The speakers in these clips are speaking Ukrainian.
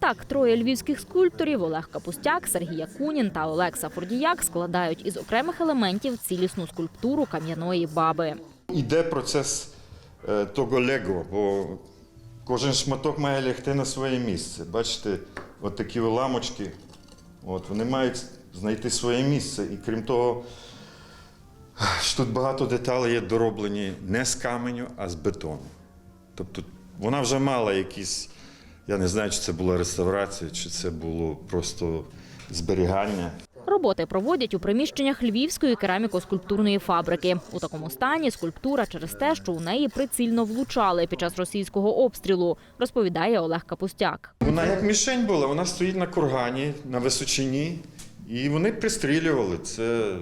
Так, троє львівських скульпторів Олег Капустяк, Сергій Якунін та Олекса Фордіяк складають із окремих елементів цілісну скульптуру кам'яної баби. Іде процес е, того лего, бо кожен шматок має лягти на своє місце. Бачите, от такі ламочки, от, вони мають знайти своє місце. І крім того, що тут багато деталей є дороблені не з каменю, а з бетону. Тобто вона вже мала якісь, я не знаю, чи це була реставрація, чи це було просто зберігання. Роботи проводять у приміщеннях Львівської кераміко-скульптурної фабрики. У такому стані скульптура через те, що у неї прицільно влучали під час російського обстрілу, розповідає Олег Капустяк. Вона як мішень була, вона стоїть на кургані, на височині, і вони пристрілювали. Це,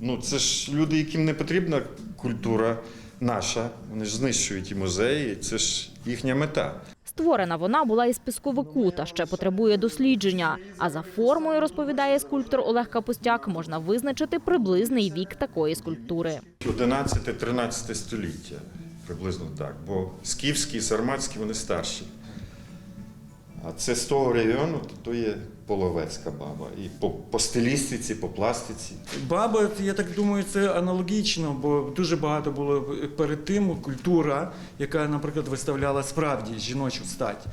ну, це ж люди, яким не потрібна культура наша. Вони ж знищують і музеї, це ж їхня мета. Створена вона була із пісковику та ще потребує дослідження. А за формою, розповідає скульптор Олег Капустяк, можна визначити приблизний вік такої скульптури. 11-13 століття, приблизно так. Бо скіфські і сарматські вони старші. А це з того регіону, то, то є половецька баба. І по, по стилістиці, по пластиці. Баба, я так думаю, це аналогічно, бо дуже багато було перед тим культура, яка, наприклад, виставляла справді жіночу стать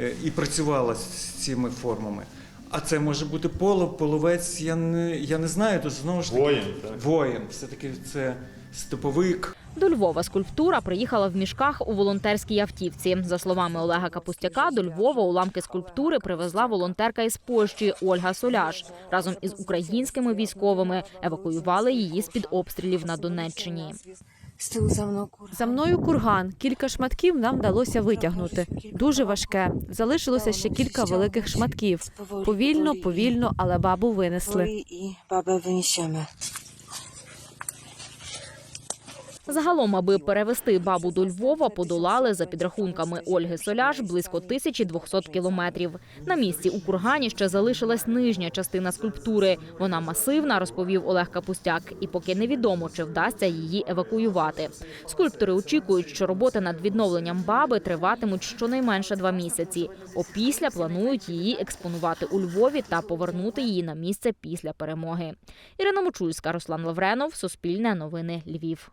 е, і працювала з цими формами. А це може бути полов, половець, я не, я не знаю, то знову ж таки Воїн, так. воїн. Все-таки це степовик. До Львова скульптура приїхала в мішках у волонтерській автівці. За словами Олега Капустяка, до Львова уламки скульптури привезла волонтерка із Польщі Ольга Соляш. Разом із українськими військовими евакуювали її з під обстрілів на Донеччині. З за мною. За мною курган. Кілька шматків нам вдалося витягнути. Дуже важке. Залишилося ще кілька великих шматків. Повільно, повільно, але бабу винесли. Загалом, аби перевести бабу до Львова, подолали за підрахунками Ольги Соляш близько 1200 кілометрів. На місці у кургані ще залишилась нижня частина скульптури. Вона масивна, розповів Олег Капустяк, і поки невідомо, чи вдасться її евакуювати. Скульптори очікують, що роботи над відновленням баби триватимуть щонайменше два місяці. Опісля планують її експонувати у Львові та повернути її на місце після перемоги. Ірина Мочульська, Руслан Лавренов, Суспільне новини Львів.